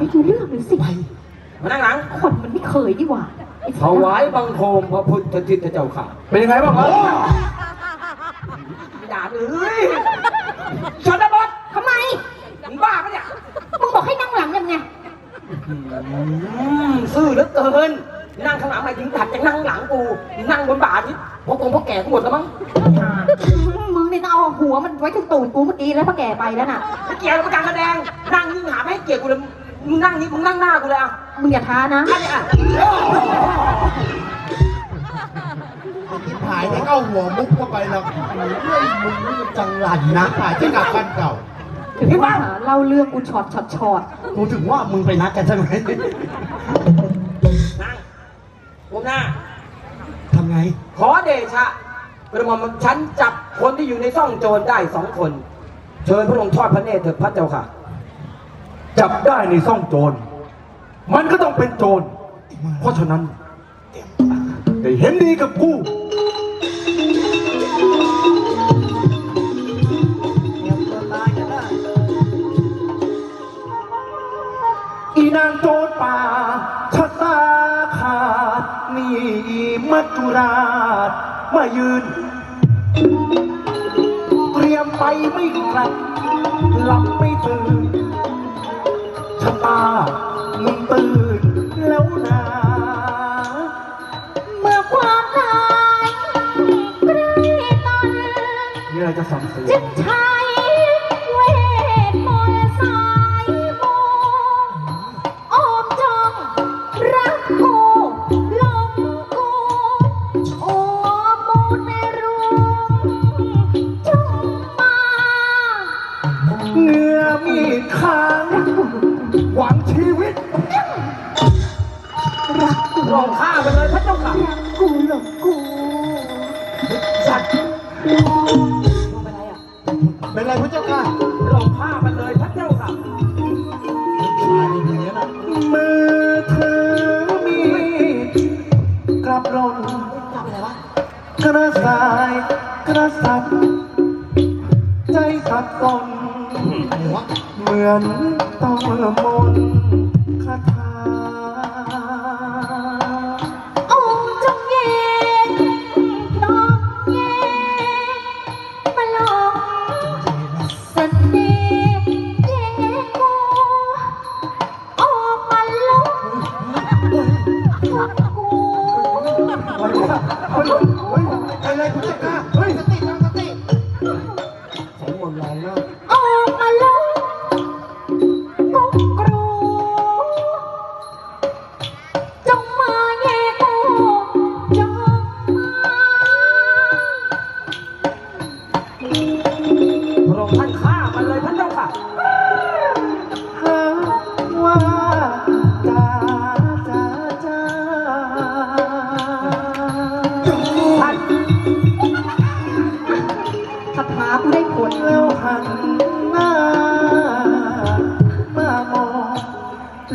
ไม่รู้เรื่องเลยสิมานั่งหลังคนมันไม่เคยดีกว่าไอ้ถวายบังคมพระพุทธทิศเจ้าค่ะเป็นยังไงบ้างครับอย่าเลยชนบททำไม มึงบ้าปะเนี่ยมึงบอกให้นั่งหลังยังไง อืมซื่อเหลือเกิน นั่งข้างหลังหมายถึงถัดจากนั่งข้างหลังกูนั่งบนบ่านี่พวกกงพวกแก่กูหมดแล้วมั้งมึงเนี่ยต้องเอาหัวมันไว้ที่ตูดกูเมื่อกี้แล้วพอแก่ไปแล้วน่ะ ไม่เกี่ยวกับการแสดง นั่งนี่หาไม่ให้เกียรติกูเลย มึงนั่งนี่มึงนั่งหน้ากูเลยอะมึงอย่าท้านะ อันนี้อะหายไม่เข้าหัวมุกเข้าไปหรอกเฮ้ยมึงนี่มันจังหลันนะหายจะกลับกันเก่าถึงว่าหาเล่าเรื่องกูช็อตช็อตช็อตกูถึงว่ามึงไปนัดกันใช่ไหมนั่งผมหน้าทำไง ขอเดชะกระหม่อมฉันจับคนที่อยู่ในซ่องโจรได้สองคน เชิญพระองค์ทอดพระเนตรเถิดพระเจ้าค่ะ จับได้ในซ่องโจร มันก็ต้องเป็นโจร เพราะฉะนั้นได้เห็นดีกับกูอีนางโจรป่าชะตาขาดนี่มัจจุราชมายืน เตรียมไปไม่กลับหลับไม่ตื่น ชะตามึงตื่นแล้วนะเมื่อความตายใกล้ตอนมีอะไรจะสั่งเสียจึงใช้เเป็นไรพระเจ้าค่ะลองฆ่าไปเลยพระเจ้าค่ะชายในนี้นะมือถือมีดกลับลนกลับไปไหนวะกระสายกระสับใจสับสนอะไรวะเหมือนต้องมน เ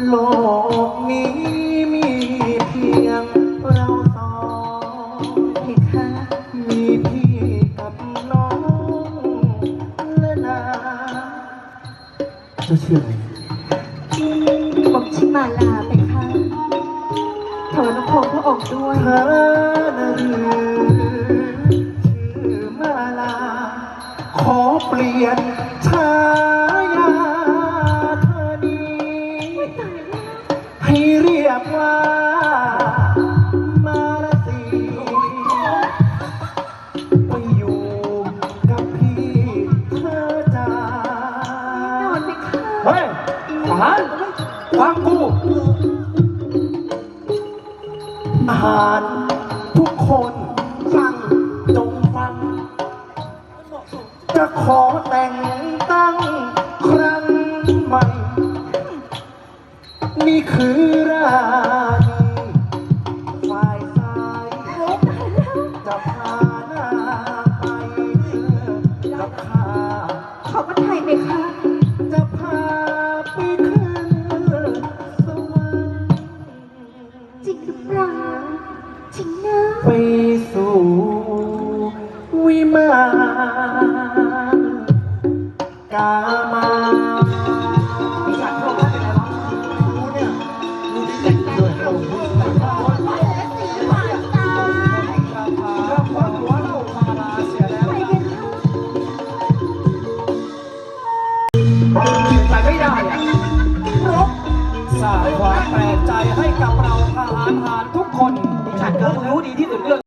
โลกนี้มีเพียงเราสองเพคะมีพี่กับน้องและนาจะเชื่อไหมบอกชิมาลาไปค่ะถวายบังคมพระองค์ด้วย เธอ ให้เรียกว่า มาลาสีไปอยู่กับพี่เธอจ้านอนไปค่ะเฮ้ยทหารฟังกูทหารทุกคนฟังจงฟัง จะขอแต่งตั้งครั้งใหม่ นี่คือราณีฝ่ายซ้ายจะพาหน้าไปกับข้า ขอบพระไทยไปค่ะ ให้กับเราทหารหารทุกคน ฉันก็รู้ดีที่สุดเรื่อง